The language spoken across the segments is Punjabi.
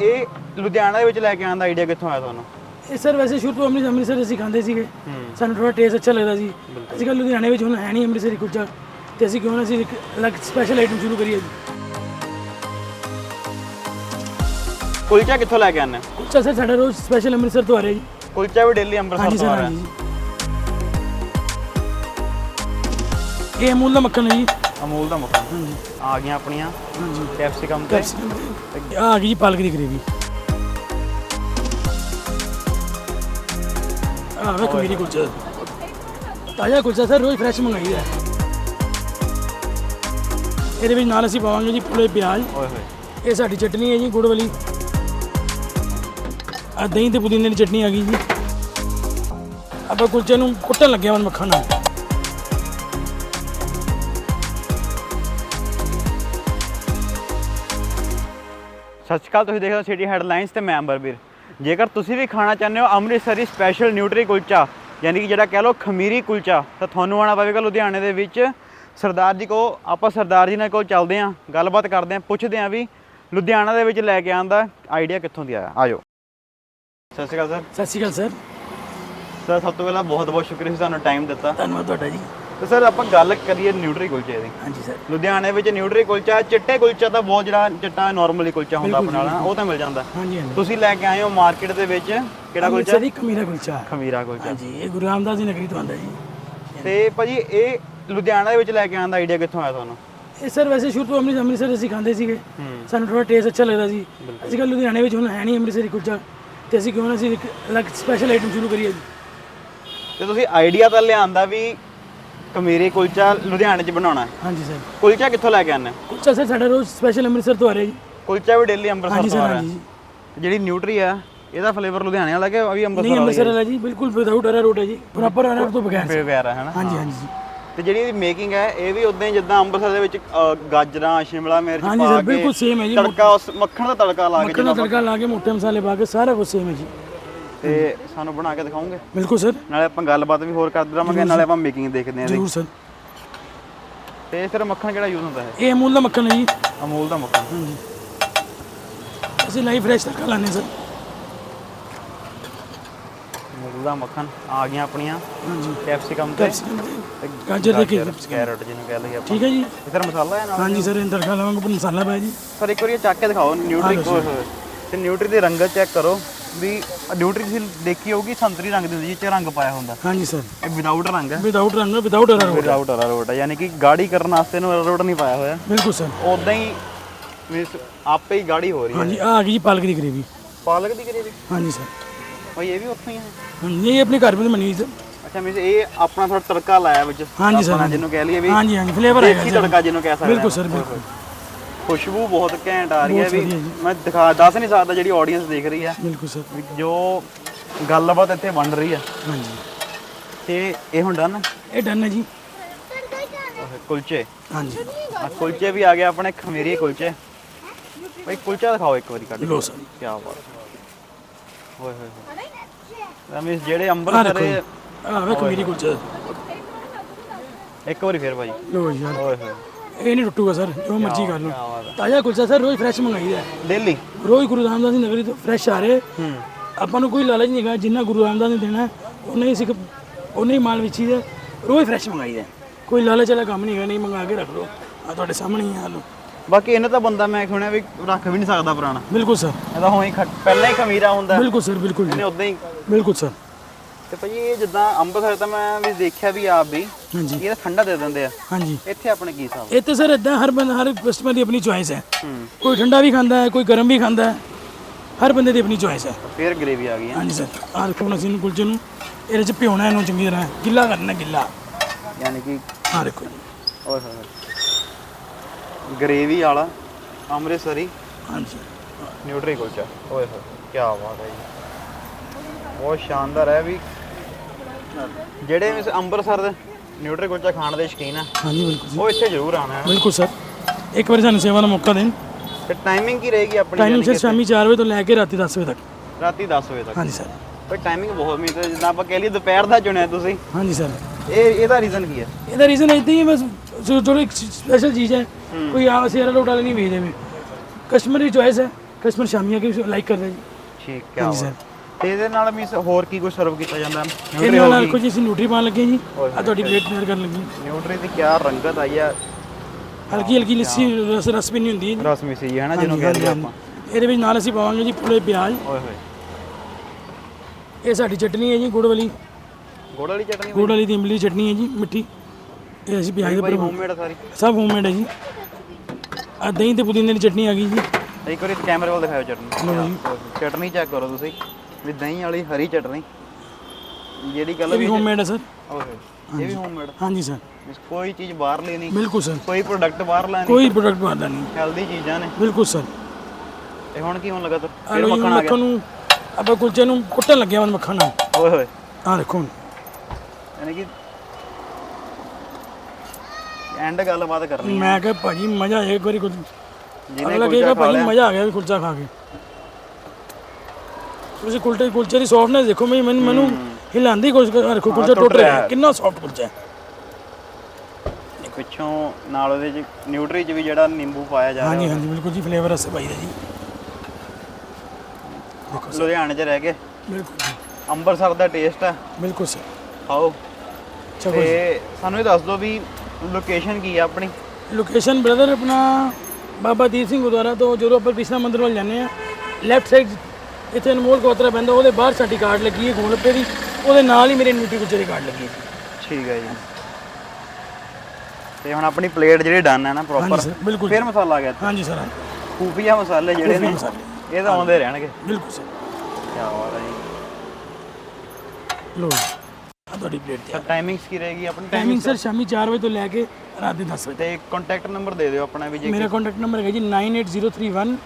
ਇਹ ਲੁਧਿਆਣਾ ਦੇ ਵਿੱਚ ਲੈ ਕੇ ਆਉਣ ਦਾ ਆਈਡੀਆ ਕਿੱਥੋਂ ਆਇਆ ਤੁਹਾਨੂੰ? ਇਹ ਸਰ ਵੈਸੇ ਸ਼ੁਰੂ ਤੋਂ ਅੰਮ੍ਰਿਤ ਅੰਮ੍ਰਿਤਸਰ ਅਸੀਂ ਖਾਂਦੇ ਸੀਗੇ। ਸਾਨੂੰ ਥੋੜਾ ਟੇਸਟ ਅੱਛਾ ਲੱਗਦਾ ਸੀ। ਅਸੀਂ ਕੱਲ ਲੁਧਿਆਣੇ ਵਿੱਚ ਹੁਣ ਹੈ ਨਹੀਂ ਅੰਮ੍ਰਿਤਸਰੀ ਕੁਲਚਾ। ਤੇ ਅਸੀਂ ਕਿਉਂ ਨਾ ਅਸੀਂ ਇੱਕ ਅਲੱਗ ਸਪੈਸ਼ਲ ਆਈਟਮ ਸ਼ੁਰੂ ਕਰੀਏ ਜੀ। ਕੁਲਚਾ ਕਿੱਥੋਂ ਲੈ ਕੇ ਆਉਂਦੇ ਕੁਲਚਾ ਸਰ ਸਾਡਾ ਰੋਜ਼ ਸਪੈਸ਼ਲ ਅੰਮ੍ਰਿਤਸਰ ਤੋਂ ਆ ਰਿਹਾ ਜੀ। ਕੁਲਚਾ ਵੀ ਡੇਲੀ ਅੰਮ੍ਰਿਤਸਰ ਹਾਂਜੀ ਤੋਂ ਸਰ ਆ ਰਿਹਾ। ਹਾਂਜੀ। ਇਹ ਅਮੂਲ ਦਾ ਮੱਖਣ ਹੈ ਜੀ। ਅਮੂਲ ਦਾ ਮੱਖਣ ਆ ਗਈਆਂ ਆਪਣੀਆਂ। ਕੈਪਸਿਕਮ ਤੇ। ਆ ਗਈ ਜੀ ਪਾਲਕ ਦੀ ਗ੍ਰੇਵੀ। ਆ ਵੇਖੋ ਮੇਰੀ ਕੁਲਚਾ। ਤਾਜ਼ਾ ਕੁਲਚਾ ਸਰ ਰੋਜ਼ ਫਰੈਸ਼ ਮੰਗਾਈਦਾ ਹੈ। ਇਹਦੇ ਵਿੱਚ ਨਾਲ ਅਸੀਂ ਪਾਵਾਂਗੇ ਜੀ ਪੁਲੇ ਪਿਆਜ਼। ਓਏ ਹੋਏ। ਇਹ ਸਾਡੀ ਚਟਨੀ ਹੈ ਜੀ ਗੁੜ ਵਾਲੀ। ਆ ਦਹੀਂ ਤੇ ਪੁਦੀਨੇ ਦੀ ਚਟਨੀ ਆ ਗਈ ਜੀ। ਆਪਾਂ ਕੁਲਚੇ ਨੂੰ ਕੁੱਟਣ ਲੱਗਿਆ ਹਾਂ ਮੱਖਣ ਨਾਲ ਸਤਿ ਸ਼੍ਰੀ ਅਕਾਲ ਤੁਸੀਂ ਦੇਖ ਰਹੇ ਹੋ ਸਿਟੀ ਹੈਡਲਾਈਨਸ ਤੇ ਮੈਂ ਅੰਬਰਵੀਰ। ਜੇਕਰ ਤੁਸੀਂ ਵੀ ਖਾਣਾ ਚਾਹੁੰਦੇ ਹੋ ਅੰਮ੍ਰਿਤਸਰੀ ਸਪੈਸ਼ਲ ਨਿਊਟਰੀ ਕੁਲਚਾ ਯਾਨੀ ਕਿ ਜਿਹੜਾ ਕਹਿ ਲਓ ਖਮੀਰੀ ਕੁਲਚਾ ਤਾਂ ਤੁਹਾਨੂੰ ਆਉਣਾ ਪਵੇਗਾ ਲੁਧਿਆਣੇ ਦੇ ਵਿੱਚ। ਸਰਦਾਰ ਜੀ ਕੋ ਆਪਾਂ ਸਰਦਾਰ ਜੀ ਨਾਲ ਕੋਲ ਚੱਲਦੇ ਹਾਂ ਗੱਲਬਾਤ ਕਰਦੇ ਹਾਂ ਪੁੱਛਦੇ ਹਾਂ ਵੀ ਲੁਧਿਆਣਾ ਦੇ ਵਿੱਚ ਲੈ ਕੇ ਆਉਣ ਦਾ ਆਈਡੀਆ ਕਿੱਥੋਂ ਦੀ ਆਇਆ ਆਜੋ। ਸਤਿ ਸ਼੍ਰੀ ਅਕਾਲ ਸਰ। ਸਤਿ ਸ਼੍ਰੀ ਅਕਾਲ ਸਰ। ਸਰ ਸਭ ਤੋਂ ਪਹਿਲਾਂ ਬਹੁਤ ਬਹੁਤ ਸ਼ੁਕਰੀਆ ਤੁਹਾਨੂੰ ਟਾਈਮ ਦਿੱਤਾ। ਧੰਨਵਾਦ ਤੁਹਾਡਾ ਜੀ। ਤੇ ਸਰ ਆਪਾਂ ਗੱਲ ਕਰੀਏ ਨਿਊਟਰੀ ਕੁਲਚੇ ਦੀ। ਹਾਂਜੀ ਸਰ। ਲੁਧਿਆਣੇ ਵਿੱਚ ਨਿਊਟਰੀ ਕੁਲਚਾ ਚਿੱਟੇ ਕੁਲਚਾ ਤਾਂ ਬਹੁਤ ਜਿਹੜਾ ਚਿੱਟਾ ਨਾਰਮਲੀ ਕੁਲਚਾ ਹੁੰਦਾ ਆਪਣੇ ਨਾ, ਉਹ ਤਾਂ ਮਿਲ ਜਾਂਦਾ। ਹਾਂਜੀ ਹਾਂਜੀ। ਤੁਸੀਂ ਲੈ ਕੇ ਆਏ ਹੋ ਮਾਰਕੀਟ ਦੇ ਵਿੱਚ ਕਿਹੜਾ ਕੁਲਚਾ? ਅੰਮ੍ਰਿਤਸਰੀ ਕਮੀਰਾ ਕੁਲਚਾ। ਖਮੀਰਾ ਕੁਲਚਾ। ਹਾਂਜੀ ਇਹ ਗੁਰੂ ਰਾਮਦਾਸ ਦੀ ਨਗਰੀ ਤੋਂ ਆਂਦਾ ਜੀ। ਤੇ ਭਾਜੀ ਇਹ ਲੁਧਿਆਣਾ ਦੇ ਵਿੱਚ ਲੈ ਕੇ ਆਉਣ ਦਾ ਆਈਡੀਆ ਕਿੱਥੋਂ ਆਇਆ ਤੁਹਾਨੂੰ? ਇਹ ਸਰ ਵੈਸੇ ਸ਼ੁਰੂ ਤੋਂ ਅੰਮ੍ਰਿਤ ਅੰਮ੍ਰਿਤਸਰ ਅਸੀਂ ਖਾਂਦੇ ਸੀਗੇ। ਸਾਨੂੰ ਥੋੜਾ ਟੇਸਟ ਅੱਛਾ ਲੱਗਦਾ ਸੀ। ਅਸੀਂ ਕੱਲ ਲੁਧਿਆਣੇ ਵਿੱਚ ਹੁਣ ਹੈ ਨਹੀਂ ਅੰਮ੍ਰਿਤਸਰੀ ਕੁਲਚਾ ਤੇ ਅਸੀਂ ਕਿਉਂ ਨਾ ਅਸੀਂ ਇੱਕ ਅਲੱਗ ਸਪੈਸ਼ਲ ਆਈਟਮ ਸ਼ੁਰੂ ਕਰੀਏ ਜੀ। ਤੇ ਤੁਸੀਂ ਆਈਡੀਆ ਤਾਂ ਲਿਆਂਦਾ ਵੀ ਖਮੀਰੀ ਕੁਲਚਾ ਲੁਧਿਆਣੇ 'ਚ ਬਣਾਉਣਾ ਹੈ। ਹਾਂਜੀ ਸਰ। ਕੁਲਚਾ ਕਿੱਥੋਂ ਲੈ ਕੇ ਆਉਂਦੇ ਕੁਲਚਾ ਸਰ ਸਾਡਾ ਰੋਜ਼ ਸਪੈਸ਼ਲ ਅੰਮ੍ਰਿਤਸਰ ਤੋਂ ਆ ਰਿਹਾ ਜੀ। ਕੁਲਚਾ ਵੀ ਡੇਲੀ ਅੰਮ੍ਰਿਤਸਰ ਹਾਂਜੀ ਤੋਂ ਸਰ ਆ ਰਿਹਾ। ਹਾਂਜੀ। ਜਿਹੜੀ ਨਿਊਟਰੀ ਆ ਇਹਦਾ ਫਲੇਵਰ ਲੁਧਿਆਣੇ ਵਾਲਾ ਕਿ ਉਹ ਵੀ ਨਹੀਂ ਅੰਮ੍ਰਿਤਸਰ ਅੰਮ੍ਰਿਤਸਰ ਵਾਲਾ ਜੀ ਬਿਲਕੁਲ ਵਿਦਆਊਟ ਅਰਾਰੋਟ ਹੈ ਜੀ। ਪ੍ਰੋਪਰ ਅਰਾਰੋਟ ਤੋਂ ਬਗੈਰ ਵਾਲਾ ਪਿਆਰਾ ਹੈ ਨਾ ਹਾਂਜੀ ਹਾਂਜੀ। ਜੀ ਤੇ ਜਿਹੜੀ ਇਹਦੀ ਮੇਕਿੰਗ ਹੈ ਇਹ ਵੀ ਉਦਾਂ ਹੀ ਜਿੱਦਾਂ ਅੰਮ੍ਰਿਤਸਰ ਦੇ ਵਿੱਚ ਅ, ਗਾਜਰਾਂ ਸ਼ਿਮਲਾ ਮਿਰਚ ਹਾਂਜੀ ਪਾ ਸਰ ਕੇ ਬਿਲਕੁਲ ਸੇਮ ਹੈ ਜੀ ਤੜਕਾ ਉਸ ਮੱਖਣ ਦਾ ਤੜਕਾ ਲਾ ਕੇ ਮੱਖਣ ਦਾ ਤੜਕਾ ਲਾ ਕੇ ਮੋਟੇ ਮਸਾਲੇ ਪਾ ਕੇ ਸਾਰਾ ਕੁਝ ਸੇਮ ਹੈ ਜੀ। ਤੇ ਸਾਨੂੰ ਬਣਾ ਕੇ ਦਿਖਾਓਗੇ? ਬਿਲਕੁਲ ਸਰ। ਨਾਲੇ ਆਪਾਂ ਗੱਲਬਾਤ ਵੀ ਹੋਰ ਕਰਦੇ ਰਹਾਂਗੇ ਨਾਲੇ ਆਪਾਂ ਮੇਕਿੰਗ ਦੇਖਦੇ ਹਾਂ ਇਹਦੀ ਜ਼ਰੂਰ ਸਰ। ਤੇ ਫਿਰ ਮੱਖਣ ਕਿਹੜਾ ਯੂਜ਼ ਹੁੰਦਾ ਹੈ? ਇਹ ਅਮੂਲ ਦਾ ਮੱਖਣ ਹੈ ਜੀ। ਅਮੂਲ ਦਾ ਮੱਖਣ। ਹਾਂਜੀ। ਅਸੀਂ ਲਾਈਵ ਫਰੈਸ਼ ਤੜਕਾ ਲਾਉਂਦੇ ਸਰ। ਅਮੂਲ ਦਾ ਮੱਖਣ ਆ ਗਈਆਂ ਆਪਣੀਆਂ। ਹਾਂਜੀ। ਕੈਪਸਿਕਮ ਤੇ। ਕੈਪਸਿਕਮ ਗਾਜਰ ਦੇ ਕੇ ਕੈਰਟ ਜਿਹਨੂੰ ਕਹਿ ਲਈਏ ਆਪਾਂ। ਠੀਕ ਹੈ ਜੀ। ਇਹ ਮਸਾਲਾ ਹੈ ਨਾਲ? ਹਾਂਜੀ ਸਰ ਇਹ ਤੜਕਾ ਲਾਵਾਂਗੇ ਮਸਾਲਾ ਪਾਇਆ ਜੀ। ਸਰ ਇੱਕ ਵਾਰੀ ਇਹ ਚੱਕ ਕੇ ਦਿਖਾਓ ਨਿਊਟਰੀ ਤੇ ਨਿਊਟਰੀ ਦੀ ਰੰਗਤ ਚੈੱਕ ਕਰੋ। ਵੀ ਨਿਊਟਰੀ ਤੁਸੀਂ ਦੇਖੀ ਹੋਊਗੀ ਸੰਤਰੀ ਰੰਗ ਦੀ ਹੁੰਦੀ ਜਿਹ ਚ ਰੰਗ ਪਾਇਆ ਹੁੰਦਾ। ਹਾਂਜੀ ਸਰ। ਇਹ ਵਿਦਆਊਟ ਰੰਗ ਹੈ। ਵਿਦਆਊਟ ਰੰਗ ਵਿਦਆਊਟ ਅਰਾਰੋਟ ਵਿਦਆਊਟ ਅਰਾਰੋਟ ਹੈ ਯਾਨੀ ਕਿ ਗਾੜੀ ਕਰਨ ਵਾਸਤੇ ਨੂੰ ਅਰਾਰੋਟ ਨਹੀਂ ਪਾਇਆ ਹੋਇਆ। ਬਿਲਕੁਲ ਸਰ। ਉਦਾਂ ਹੀ ਮੀਨਸ ਆਪੇ ਹੀ ਗਾੜੀ ਹੋ ਰਹੀ ਹੈ। ਹਾਂਜੀ ਆਹ ਆ ਗਈ ਜੀ ਪਾਲਕ ਦੀ ਗ੍ਰੇਵੀ ਪਾਲਕ ਦੀ ਗਰੇਵੀ ਹਾਂਜੀ ਸਰ। ਭਾਈ ਇਹ ਵੀ ਉੱਥੋਂ ਹੀ ਹੈ। ਹਾਂਜੀ ਇਹ ਆਪਣੇ ਘਰ ਵਿੱਚ ਬਣੀ ਹੋਈ ਸਰ। ਅੱਛਾ ਮੀਨਸ ਇਹ ਆਪਣਾ ਥੋੜਾ ਤੜਕਾ ਲਾਇਆ ਵਿੱਚ। ਹਾਂਜੀ ਸਰ ਆਪਣਾ ਜਿਹਨੂੰ ਕਹਿ ਲਈਏ ਵੀ ਹਾਂਜੀ ਹਾਂਜੀ ਫਲੇਵਰ ਆਏਗਾ ਦੇਸੀ ਜੀ ਤੜਕਾ ਜਿਹਨੂੰ ਕਹਿ ਸਕਦੇ ਬਿਲਕੁਲ। ਸਰ ਬਿਲਕੁਲ। ਖੁਸ਼ਬੂ ਬਹੁਤ ਘੈਂਟ ਆ ਰਹੀ ਹੈ ਵੀ। ਮੈਂ ਦਿਖਾ ਦੱਸ ਨਹੀਂ ਸਕਦਾ ਜਿਹੜੀ ਆਡੀਅנס ਦੇਖ ਰਹੀ ਹੈ। ਬਿਲਕੁਲ ਸਰ। ਜੋ ਗੱਲਬਾਤ ਇੱਥੇ ਬਣ ਰਹੀ ਹੈ। ਹਾਂਜੀ। ਤੇ ਇਹ ਹੁੰਦਾ ਨਾ ਇਹ ਡਨ ਹੈ ਜੀ। ਕੁਲਚੇ। ਹਾਂਜੀ। ਆ ਕੁਲਚੇ ਵੀ ਆ ਗਏ ਆਪਣੇ ਖਮੀਰੀ ਕੁਲਚੇ। ਭਾਈ ਕੁਲਚਾ ਦਿਖਾਓ ਇੱਕ ਵਾਰੀ ਕੱਢ ਲੋ ਸਰ। ਕੀ ਬਾਤ ਹੋਏ ਹੋਏ। ਹੋਏ ਰਮੇਸ਼ ਜਿਹੜੇ ਅੰਮ੍ਰਿਤਸਰ ਆਹ ਵੇਖੋ ਮੇਰੀ ਕੁਲਚਾ। ਇੱਕ ਵਾਰੀ ਫੇਰ ਭਾਈ। ਲੋ ਯਾਰ ਓਏ ਹੋਏ। ਇਹ ਨਹੀਂ ਟੁੱਟੂਗਾ ਸਰ ਜੋ ਮਰਜ਼ੀ ਕਰ ਲਓ। ਹੈ ਤਾਜ਼ਾ ਕੁਲਚਾ ਸਰ ਰੋਜ਼ ਫਰੈਸ਼ ਮੰਗਾਈਦਾ ਹੈ। ਦਿੱਲੀ ਰੋਜ਼ ਗੁਰੂ ਰਾਮਦਾਸ ਦੀ ਨਗਰੀ ਤੋਂ ਫਰੈਸ਼ ਆ ਰਹੇ। ਹੂੰ। ਆਪਾਂ ਨੂੰ ਕੋਈ ਲਾਲਚ ਨਹੀਂ ਹੈਗਾ ਜਿੰਨਾ ਗੁਰੂ ਰਾਮਦਾਸ ਨੇ ਦੇਣਾ ਉਹਨੇ ਹੀ ਸਿੱਖ ਉਹਨੇ ਹੀ ਮਾਲ ਵੇਚੀ ਦਾ ਰੋਜ਼ ਫਰੈਸ਼ ਮੰਗਾਈਦਾ ਕੋਈ ਲਾਲਚ ਵਾਲਾ ਕੰਮ ਨਹੀਂ ਹੈਗਾ ਨਹੀਂ ਮੰਗਾ ਕੇ ਰੱਖ ਲਓ। ਆ ਤੁਹਾਡੇ ਸਾਹਮਣੇ ਹੀ ਆ ਲਓ। ਬਾਕੀ ਇਹਨਾਂ ਤਾਂ ਬੰਦਾ ਮੈਂ ਸੁਣਿਆ ਵੀ ਰੱਖ ਵੀ ਨਹੀਂ ਸਕਦਾ ਪੁਰਾਣਾ। ਬਿਲਕੁਲ ਸਰ। ਇਹਦਾ ਹੋਈ ਪਹਿਲਾਂ ਹੀ ਖਮੀਰਾ ਹੁੰਦਾ। ਬਿਲਕੁਲ ਸਰ ਬਿਲਕੁਲ ਜੀ, ਇਹਨੇ ਉਦਾਂ ਹੀ ਬਿਲਕੁਲ ਸਰ। ਤੇ ਭਾਈ ਇਹ ਜਿੱਦਾਂ ਅੰਮ੍ਰਿਤਸਰ ਤਾਂ ਮੈਂ ਵੀ ਦੇਖਿਆ ਵੀ ਆਪ ਵੀ। ਹਾਂਜੀ। ਇਹ ਠੰਡਾ ਦੇ ਦਿੰਦੇ ਆ। ਹਾਂਜੀ। ਇੱਥੇ ਆਪਣੇ ਕੀ ਹਿਸਾਬ ਤੇ ਸਰ ਇਦਾਂ ਹਰ ਬੰਦਾ ਹਰ ਕਸਟਮਰ ਦੀ ਆਪਣੀ ਚੁਆਇਸ ਹੈ। ਕੋਈ ਠੰਡਾ ਵੀ ਖਾਂਦਾ ਹੈ ਕੋਈ ਗਰਮ ਵੀ ਖਾਂਦਾ ਹੈ ਹਰ ਬੰਦੇ ਦੀ ਆਪਣੀ ਚੁਆਇਸ ਹੈ। ਫੇਰ ਗਰੇਵੀ ਆ ਗਈ ਹੈ ਹਾਂਜੀ ਸਰ ਆਹ ਦੇਖੋ ਹੁਣ ਅਸੀਂ ਇਹਨੂੰ ਕੁਲਚੇ ਨੂੰ ਇਹਦੇ ਚ ਭਿਉਣਾ ਇਹਨੂੰ ਚੰਗੀ ਤਰ੍ਹਾਂ ਗਿੱਲਾ ਕਰਨਾ ਗਿੱਲਾ। ਯਾਨੀ ਕਿ ਆਹ ਦੇਖੋ ਜੀ। ਓਏ ਹੋਏ। ਗਰੇਵੀ ਵਾਲਾ ਅੰਮ੍ਰਿਤਸਰੀ। ਹਾਂਜੀ। ਨਿਊਟਰੀ ਕੁਲਚਾ। ਓਏ ਹੋਏ ਕੀ ਬਾਤ ਹੈ ਜੀ। ਬਹੁਤ ਸ਼ਾਨਦਾਰ ਹੈ ਵੀ। ਜਿਹੜੇ ਵੀ ਅੰਮ੍ਰਿਤਸਰ ਦੇ ਨਿਊਟਰੀ ਕੁਲਚਾ ਖਾਣ ਦੇ ਸ਼ੌਕੀਨ ਆ। ਹਾਂਜੀ ਬਿਲਕੁਲ ਜੀ ਉਹ ਇੱਥੇ ਜ਼ਰੂਰ ਆਣਾ ਹੈ। ਬਿਲਕੁਲ ਸਰ। ਇੱਕ ਵਾਰੀ ਸਾਨੂੰ ਸੇਵਾ ਦਾ ਮੌਕਾ ਦੇਣ। ਤੇ ਟਾਈਮਿੰਗ ਕੀ ਰਹੇਗੀ ਆਪਣੀ ਟਾਈਮਿੰਗ ਯਾਨੀ ਸਰ ਸ਼ਾਮੀ 4 ਵਜੇ ਤੋਂ ਲੈ ਕੇ ਰਾਤੀ 10 ਵਜੇ ਤੱਕ। ਰਾਤੀ 10 ਵਜੇ ਤੱਕ। ਹਾਂਜੀ ਸਰ। ਪਰ ਟਾਈਮਿੰਗ ਬਹੁਤ ਮੀਟ ਜਿੱਦਾਂ ਆਪਾਂ ਕਹਿ ਲਈਏ ਦੁਪਹਿਰ ਦਾ ਚੁਣਿਆ ਤੁਸੀਂ। ਹਾਂਜੀ ਸਰ। ਇਹ ਇਹਦਾ ਰੀਜ਼ਨ ਕੀ ਹੈ? ਇਹਦਾ ਰੀਜ਼ਨ ਇਦਾਂ ਹੀ ਬਸ ਥੋੜੀ ਸਪੈਸ਼ਲ ਚੀਜ਼ ਹੈ ਕੋਈ ਆ ਸੇਰਾ ਲੋਟ ਵਾਲੇ ਨਹੀਂ ਵੇਚਦੇ ਵੀ। ਕਸਟਮਰ ਦੀ ਚੋਇਸ ਹੈ ਕਸਟਮਰ ਸ਼ਾਮੀ ਆ ਕੇ ਲਾਈਕ ਕਰਦਾ ਜੀ। ਠੀਕ ਹੈ ਹਾਂਜੀ ਸਰ। ਤੇ ਇਹਦੇ ਨਾਲ ਮੀਨਸ ਹੋਰ ਕੀ ਕੁਝ ਸਰਵ ਕੀਤਾ ਜਾਂਦਾ? ਇਹਦੇ ਨਾਲ ਜੀ ਅਸੀਂ ਨਿਊਟਰੀ ਪਾਉਣ ਲੱਗੇ ਜੀ। ਆ ਤੁਹਾਡੀ ਪਲੇਟ ਤਿਆਰ ਕਰਨ ਲੱਗੇ। ਨਿਊਟਰੀ ਦੀ ਕੀ ਰੰਗਤ ਆਈ ਆ। ਹਲਕੀ ਹਲਕੀ ਲੱਸੀ ਰਸ ਰਸ ਵੀ ਨਹੀਂ ਹੁੰਦੀ ਜੀ। ਰਸ ਮਿਸੀ ਹੈ ਨਾ ਜਿਹਨੂੰ ਕਹਿੰਦੇ ਆਪਾਂ। ਇਹਦੇ ਵਿੱਚ ਨਾਲ ਅਸੀਂ ਪਾਵਾਂਗੇ ਜੀ ਪੂਰੇ ਪਿਆਜ਼। ਓਏ ਹੋਏ। ਇਹ ਸਾਡੀ ਚਟਨੀ ਹੈ ਜੀ ਗੁੜ ਵਾਲੀ। ਗੋੜ ਵਾਲੀ ਚਟਨੀ ਗੁੜ ਵਾਲੀ ਦੀ ਇਮਲੀ ਚਟਨੀ ਹੈ ਜੀ ਮਿੱਠੀ। ਇਹ ਅਸੀਂ ਪਿਆਜ਼ ਦੇ ਉੱਪਰ ਹੋਮਮੇਡ ਸਾਰੀ। ਸਭ ਹੋਮਮੇਡ ਹੈ ਜੀ। ਆ ਦਹੀਂ ਤੇ ਪੁਦੀਨੇ ਦੀ ਚਟਨੀ ਆ ਗਈ ਜੀ। ਇੱਕ ਵਾਰੀ ਕੈਮਰੇ ਵੱਲ ਦਿਖਾਓ ਚਟਨੀ। ਚਟਨੀ ਚੈੱਕ ਕਰੋ ਤੁਸੀਂ। ਵੀ ਦਹੀਂ ਵਾਲੀ ਹਰੀ ਚਟਨੀ। ਜਿਹੜੀ ਗੱਲ ਇਹ ਵੀ ਹੋਮਮੇਡ ਹੈ ਸਰ ਹੋਏ ਇਹ ਵੀ ਹੋਮਮੇਡ ਹਾਂਜੀ ਸਰ ਕੋਈ ਚੀਜ਼ ਬਾਹਰ ਲਈ ਨਹੀਂ। ਬਿਲਕੁਲ ਸਰ ਕੋਈ ਪ੍ਰੋਡਕਟ ਬਾਹਰ ਲੈਣੀ ਕੋਈ ਪ੍ਰੋਡਕਟ ਬਾਦਾ ਨਹੀਂ। ਹੈਲਦੀ ਚੀਜ਼ਾਂ ਨੇ। ਬਿਲਕੁਲ ਸਰ ਤੇ ਹੁਣ ਕੀ ਹੋਣ ਲੱਗਾ ਤੂੰ ਆ ਲਓ ਜੀ ਮੱਖਣ ਨੂੰ ਆਪਾਂ ਕੁਲਚੇ ਨੂੰ ਕੁੱਟਣ ਲੱਗਿਆ ਹਾਂ ਮੱਖਣ ਨਾਲ ਓਏ ਹੋਏ ਆ ਦੇਖੋ ਹੁਣ। ਯਾਨੀ ਕਿ ਐਂਡ ਗੱਲਬਾਤ ਕਰਨੀ ਮੈਂ ਕਿਹਾ ਭਾਜੀ ਮਜ਼ਾ ਆਇਆ ਇੱਕ ਵਾਰੀ ਕੁਝ ਜਿਹਨੇ ਕਹੇਗਾ ਭਾਜੀ ਮਜ਼ਾ ਆ ਗਿਆ ਵੀ ਕੁਲਚਾ ਖਾ ਕੇ। ਤੁਸੀਂ ਕੁਲਚੇ ਕੁਲਚੇ ਦੀ ਸੌਫਟਨੈਸ ਦੇਖੋ ਮੈਂ ਮੈਨੂੰ ਮੈਨੂੰ ਹਿਲਾਉਂਦੀ ਦੀ ਕੋਸ਼ਿਸ਼ ਕਰ ਦੇਖੋ ਕੁਲਚਾ ਟੁੱਟ ਰਿਹਾ ਹੈ। ਕਿੰਨਾ ਸੌਫਟ ਕੁਲਚਾ ਹੈ। ਪਿੱਛੋਂ ਨਾਲ ਉਹਦੇ ਚ ਨਿਊਟਰੀ ਚ ਵੀ ਜਿਹੜਾ ਨਿੰਬੂ ਪਾਇਆ ਜਾ ਹਾਂਜੀ ਹਾਂਜੀ ਬਿਲਕੁਲ ਜੀ ਫਲੇਵਰ ਅਸੇ ਪਾਈ ਦਾ ਜੀ। ਰਿਹਾ ਲੁਧਿਆਣੇ ਚ ਰਹਿ ਕੇ। ਬਿਲਕੁਲ ਜੀ, ਅੰਮ੍ਰਿਤਸਰ ਦਾ ਟੇਸਟ ਹੈ ਬਿਲਕੁਲ ਸਰ। ਖਾਓ। ਚਲੋ ਤੇ ਸਾਨੂੰ ਇਹ ਦੱਸ ਦਿਓ ਵੀ ਲੋਕੇਸ਼ਨ ਕੀ ਆ ਆਪਣੀ? ਲੋਕੇਸ਼ਨ ਬ੍ਰਦਰ ਆਪਣਾ ਬਾਬਾ ਦੀਪ ਸਿੰਘ ਗੁਰਦੁਆਰਾ ਤੋਂ ਜਦੋਂ ਆਪਾਂ ਕ੍ਰਿਸ਼ਨਾ ਮੰਦਿਰ ਵੱਲ ਜਾਂਦੇ ਆ ਲੈਫਟ ਸਾਈਡ ਇੱਥੇ ਅਨਮੋਲ ਕੋਤਰਾ ਪੈਂਦਾ ਉਹਦੇ ਬਾਹਰ ਸਾਡੀ ਕਾਰਡ ਲੱਗੀ ਹੈ ਗੋਲਪੇ ਦੀ। ਉਹਦੇ ਨਾਲ ਹੀ ਮੇਰੇ ਨਿਊਟੀ ਕੁਲਚੇ ਦੀ ਕਾਰਡ ਲੱਗੀ ਹੈ। ਠੀਕ ਹੈ ਜੀ। ਤੇ ਹੁਣ ਆਪਣੀ ਪਲੇਟ ਜਿਹੜੀ ਡਨ ਹੈ ਨਾ ਪ੍ਰੋਪਰ ਬਿਲਕੁਲ ਫਿਰ ਮਸਾਲਾ ਆ ਗਿਆ ਹਾਂਜੀ ਸਰ ਹਾਂਜੀ, ਖੂਫੀਆ ਮਸਾਲੇ ਜਿਹੜੇ ਨੇ ਮਸਾਲੇ। ਇਹ ਤਾਂ ਆਉਂਦੇ ਰਹਿਣਗੇ। ਬਿਲਕੁਲ ਸਰ। ਕੀ ਬਾਤ ਹੈ ਜੀ। ਲੋ ਆ ਤੁਹਾਡੀ ਪਲੇਟ ਤੇ ਟਾਈਮਿੰਗਸ ਕੀ ਰਹੇਗੀ ਆਪਣੀ? ਟਾਈਮਿੰਗ ਸਰ ਸ਼ਾਮੀ 4 ਵਜੇ ਤੋਂ ਲੈ ਕੇ ਰਾਤ ਦੇ 10 ਵਜੇ ਤੇ ਕੰਟੈਕਟ ਨੰਬਰ ਦੇ ਦਿਓ ਆਪਣਾ ਵੀ ਜੇ ਮੇਰਾ ਕੰਟੈਕਟ ਨੰਬਰ ਹੈਗਾ ਜੀ 98031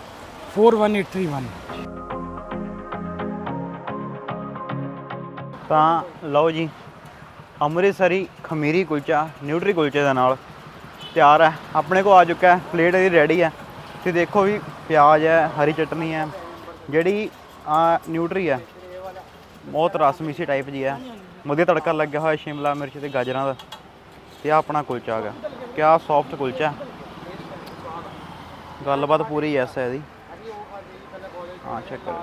ਤਾਂ ਲਓ ਜੀ, ਅੰਮ੍ਰਿਤਸਰੀ ਖਮੀਰੀ ਕੁਲਚਾ, ਨਿਊਟਰੀ ਕੁਲਚੇ ਦੇ ਨਾਲ ਤਿਆਰ ਹੈ। ਆਪਣੇ ਕੋ ਆ ਚੁੱਕਾ ਹੈ, ਪਲੇਟ ਇਹਦੀ ਰੈਡੀ ਹੈ। ਤੇ ਦੇਖੋ ਵੀ ਪਿਆਜ਼ ਹੈ, ਹਰੀ ਚਟਨੀ ਹੈ, ਜਿਹੜੀ ਆ ਨਿਊਟਰੀ ਹੈ, ਬਹੁਤ ਰਸਮੀਸੀ ਟਾਈਪ ਜੀ ਹੈ। ਵਧੀਆ ਤੜਕਾ ਲੱਗਿਆ ਹੋਇਆ ਸ਼ਿਮਲਾ ਮਿਰਚ ਤੇ ਗਾਜਰਾਂ ਦਾ। ਤੇ ਆ ਆਪਣਾ ਕੁਲਚਾ ਹੈਗਾ। ਕਿਆ ਸੌਫਟ ਕੁਲਚਾ। ਗੱਲਬਾਤ ਪੂਰੀ ਐਸ ਹੈ ਇਹਦੀ। ਹਾਂ ਚੈੱਕ ਕਰੋ।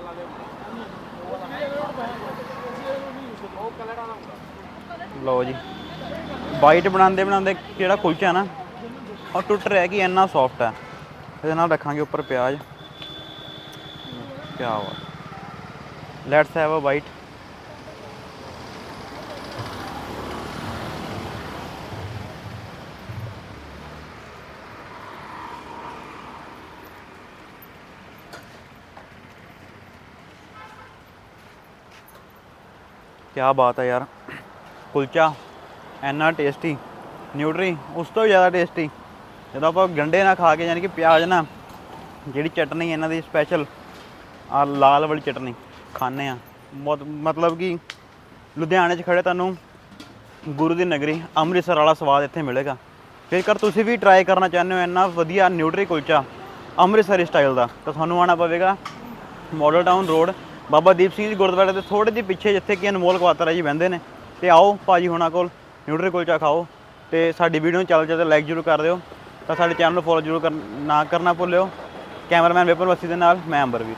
ਲਓ ਜੀ। ਬਾਈਟ ਬਣਾਉਂਦੇ ਬਣਾਉਂਦੇ ਜਿਹੜਾ ਕੁਲਚਾ ਨਾ। ਉਹ ਟੁੱਟ ਰਿਹਾ ਕਿ ਇੰਨਾ ਸੌਫਟ ਹੈ। ਇਹਦੇ ਨਾਲ ਰੱਖਾਂਗੇ ਉੱਪਰ ਪਿਆਜ਼। ਕੀ ਬਾਤ। ਲੈਟਸ ਹੈਵ ਅ ਬਾਈਟ ਕੀ ਬਾਤ ਹੈ ਯਾਰ। ਕੁਲਚਾ, ਇੰਨਾ ਟੇਸਟੀ ਨਿਊਟਰੀ ਉਸ ਤੋਂ ਜ਼ਿਆਦਾ ਟੇਸਟੀ ਜਦੋਂ ਆਪਾਂ ਗੰਡੇ ਨਾਲ ਖਾ ਕੇ ਯਾਨੀ ਕਿ ਪਿਆਜ਼ ਨਾਲ, ਜਿਹੜੀ ਚਟਨੀ ਇਹਨਾਂ ਦੀ ਸਪੈਸ਼ਲ ਆ ਲਾਲ ਵਾਲੀ ਚਟਨੀ ਖਾਣੇ ਆ ਬਹੁਤ ਮਤਲਬ ਕਿ ਲੁਧਿਆਣੇ 'ਚ ਖੜੇ ਤੁਹਾਨੂੰ ਗੁਰੂ ਦੀ ਨਗਰੀ, ਅੰਮ੍ਰਿਤਸਰ ਵਾਲਾ ਸਵਾਦ ਇੱਥੇ ਮਿਲੇਗਾ। ਜੇਕਰ ਤੁਸੀਂ ਵੀ ਟਰਾਈ ਕਰਨਾ ਚਾਹੁੰਦੇ ਹੋ ਇੰਨਾ ਵਧੀਆ ਨਿਊਟਰੀ ਕੁਲਚਾ ਅੰਮ੍ਰਿਤਸਰੀ ਸਟਾਈਲ ਦਾ। ਤਾਂ ਤੁਹਾਨੂੰ ਆਉਣਾ ਪਵੇਗਾ Model Town Road Baba Deep Singh ji ਗੁਰਦੁਆਰੇ ਦੇ ਥੋੜੇ ਜਿਹੇ ਪਿੱਛੇ ਜਿੱਥੇ ਕਿ ਅਨਮੋਲ ਕਵਾਤਰਾ ਜੀ ਬਹਿੰਦੇ ਨੇ। ਤੇ ਆਓ ਭਾਜੀ ਹੁਣਾਂ ਕੋਲ ਨਿਊਟਰੀ ਕੁਲਚਾ ਖਾਓ। ਤੇ ਸਾਡੀ ਵੀਡੀਓ ਨੂੰ ਚੱਲ ਚੱਲ ਲਾਈਕ ਜ਼ਰੂਰ ਕਰ ਦਿਓ। ਤਾਂ ਸਾਡੇ ਚੈਨਲ ਨੂੰ ਫੋਲੋ ਜ਼ਰੂਰ ਕਰ- ਨਾ ਕਰਨਾ ਭੁੱਲਿਓ। ਕੈਮਰਾਮੈਨ ਵਿਪਨ ਵਸੀ ਦੇ ਨਾਲ, ਮੈਂ ਅੰਬਰਵੀਰ।